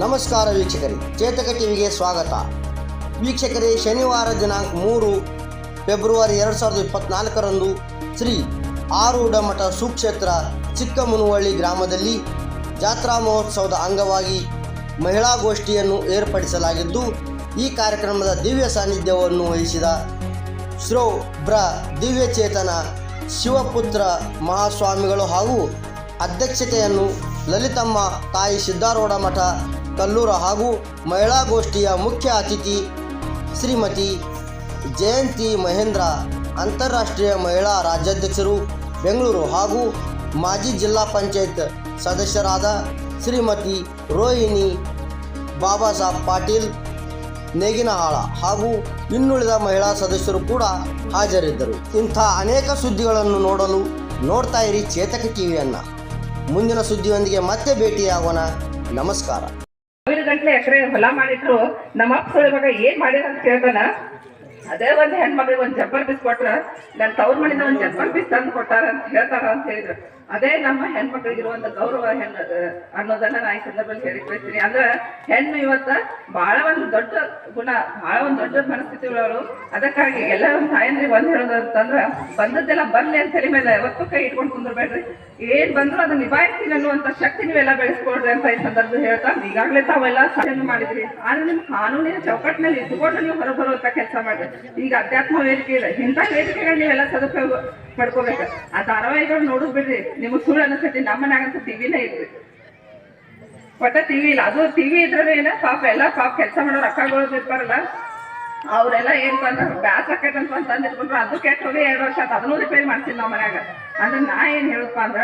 ನಮಸ್ಕಾರ ವೀಕ್ಷಕರೇ, ಚೇತಕ ಟಿವಿಗೆ ಸ್ವಾಗತ. ವೀಕ್ಷಕರೇ, ಶನಿವಾರ ದಿನಾಂಕ ಮೂರು, ಫೆಬ್ರವರಿ ಎರಡು ಸಾವಿರದ ಇಪ್ಪತ್ನಾಲ್ಕರಂದು ಶ್ರೀ ಆರೂಢ ಮಠ ಸುಕ್ಷೇತ್ರ ಚಿಕ್ಕಮುನುವಳ್ಳಿ ಗ್ರಾಮದಲ್ಲಿ ಜಾತ್ರಾ ಮಹೋತ್ಸವದ ಅಂಗವಾಗಿ ಮಹಿಳಾ ಗೋಷ್ಠಿಯನ್ನು ಏರ್ಪಡಿಸಲಾಗಿದ್ದು, ಈ ಕಾರ್ಯಕ್ರಮದ ದಿವ್ಯ ಸಾನ್ನಿಧ್ಯವನ್ನು ವಹಿಸಿದ ಶ್ರೋ ಬ್ರ ದಿವ್ಯಚೇತನ ಶಿವಪುತ್ರ ಮಹಾಸ್ವಾಮಿಗಳು ಹಾಗೂ ಅಧ್ಯಕ್ಷತೆಯನ್ನು ಲಲಿತಮ್ಮ ತಾಯಿ ಸಿದ್ದಾರೂಢ ಮಠ ಕಲ್ಲೂರ ಹಾಗೂ ಮಹಿಳಾ ಗೋಷ್ಠಿಯ ಮುಖ್ಯ ಅತಿಥಿ ಶ್ರೀಮತಿ ಜಯಂತಿ ಮಹೇಂದ್ರ, ಅಂತಾರಾಷ್ಟ್ರೀಯ ಮಹಿಳಾ ರಾಜ್ಯಾಧ್ಯಕ್ಷರು ಬೆಂಗಳೂರು ಹಾಗೂ ಮಾಜಿ ಜಿಲ್ಲಾ ಪಂಚಾಯತ್ ಸದಸ್ಯರಾದ ಶ್ರೀಮತಿ ರೋಹಿಣಿ ಬಾಬಾ ಸಾಹೇಬ್ ಪಾಟೀಲ್, ನೇಗಿನಹಾಳ ಹಾಗೂ ಇನ್ನುಳಿದ ಮಹಿಳಾ ಸದಸ್ಯರು ಕೂಡ ಹಾಜರಿದ್ದರು. ಇಂಥ ಅನೇಕ ಸುದ್ದಿಗಳನ್ನು ನೋಡಲು ನೋಡ್ತಾ ಇರಿ ಚೇತಕ ಟಿವಿಯನ್ನ. ಮುಂದಿನ ಸುದ್ದಿಯೊಂದಿಗೆ ಮತ್ತೆ ಭೇಟಿಯಾಗೋಣ. ನಮಸ್ಕಾರ. ಗಂಟ್ಲೆ ಎಕರೆ ಹೊಲ ಮಾಡಿದ್ರು ನಮ್ಮ ಅಪ್ಪ ಇವಾಗ ಏನ್ ಮಾಡಿರ ಅಂತ ಕೇಳ್ತಾನ? ಅದೇ ಒಂದು ಹೆಣ್ಮಗಳಿಗೆ ಒಂದು ಜಬ್ಬರ್ ಪೀಸ್ ಕೊಟ್ರ ನನ್ನ ತವ್ರ ಮನೆಯಿಂದ ಒಂದು ಜಬ್ಬರ್ ಪೀಸ್ ತಂದು ಕೊಟ್ಟಾರ ಅಂತ ಹೇಳ್ತಾರ ಅಂತ ಹೇಳಿದ್ರು. ಅದೇ ನಮ್ಮ ಹೆಣ್ಮಕ್ಳಿಗೆ ಇರುವಂತ ಗೌರವ ಹೆಣ್ಣು ಅನ್ನೋದನ್ನ ನಾ ಈ ಸಂದರ್ಭದಲ್ಲಿ ಹೇಳಿ ಬಯಸ್ತೀನಿ. ಅಂದ್ರ ಹೆಣ್ಣು ಇವತ್ತ ಬಹಳ ಒಂದು ದೊಡ್ಡ ಗುಣ ಬಹಳ ಒಂದು ದೊಡ್ಡ ಮನಸ್ಥಿತಿ ಉಳ್ಳವರು ಅದಕ್ಕಾಗಿ ಎಲ್ಲ ಸಾಯಂದ್ರಿ ಬಂದ್ ಹೇಳೋದು ಅಂತಂದ್ರ ಬಂದದ್ದೆಲ್ಲ ಬರ್ಲಿ ಅಂತ ಹೇಳಿ ಮೇಲೆ ಯಾವತ್ತೂ ಕೈ ಇಟ್ಕೊಂಡು ಕುಂದ್ರಬೇಡ್ರಿ. ಏನ್ ಬಂದ್ರು ಅದನ್ನ ನಿಭಾಯಿಸ್ತೀನಿ ಅನ್ನುವಂತ ಶಕ್ತಿ ನೀವೆಲ್ಲ ಬೆಳೆಸ್ಕೊಳ್ರಿ ಅಂತ ಈ ಸಂದರ್ಭದಲ್ಲಿ ಹೇಳ್ತಾ, ಈಗಾಗಲೇ ತಾವೆಲ್ಲ ಸಾಧನೆ ಮಾಡಿದ್ರಿ. ಆದ್ರೆ ನಿಮ್ ಕಾನೂನಿನ ಚೌಕಟ್ಟಿನಲ್ಲಿ ಇದ್ಕೊಂಡು ನೀವು ಹೊರಬರುವಂತ ಕೆಲಸ ಮಾಡ್ರಿ. ಈಗ ಅಧ್ಯಾತ್ಮ ವೇದಿಕೆ ಇದೆ. ಇಂಥ ವೇದಿಕೆಗಳು ನೀವೆಲ್ಲ ಸದುಪಯೋಗ ಪಡ್ಕೋಬೇಕು. ಆ ಧಾರಾವಾಹಿಗಳು ನೋಡೋದು ಬಿಡ್ರಿ. ನಿಮಗೆ ಸುಳ್ಳು ಅನಿಸ್ತೈತಿ ನಮ್ಮ ಮನ್ಯಾಗಂತೂ ಟಿವಿನೇ ಇದ್ರಿ ಒಟ್ಟ ಟಿವಿ ಇಲ್ಲ. ಅದು ಟಿವಿ ಇದ್ರೆ ಏನ? ಪಾಪ ಎಲ್ಲ ಪಾಪ ಕೆಲಸ ಮಾಡೋ ರೊಕ್ಕಗಳು ಇರ್ತಾರಲ್ಲ. ಅವರೆಲ್ಲ ಏನ್ ಬಂದ್ರ ಬ್ಯಾಸ್ ಅಂತ ಇಟ್ಕೊಂಡ್ರು ಅದು ಕೆಟ್ಟ ಹೋಗಿ ಎರಡು ವರ್ಷ ಆಯ್ತು ಅದನ್ನೂ ರಿಪೇರಿ ಮಾಡ್ತೀನಿ ನಮ್ಮ ಮನ್ಯಾಗ ಅಂದ್ರೆ ನಾ ಏನ್ ಹೇಳಪ್ಪ ಅಂದ್ರ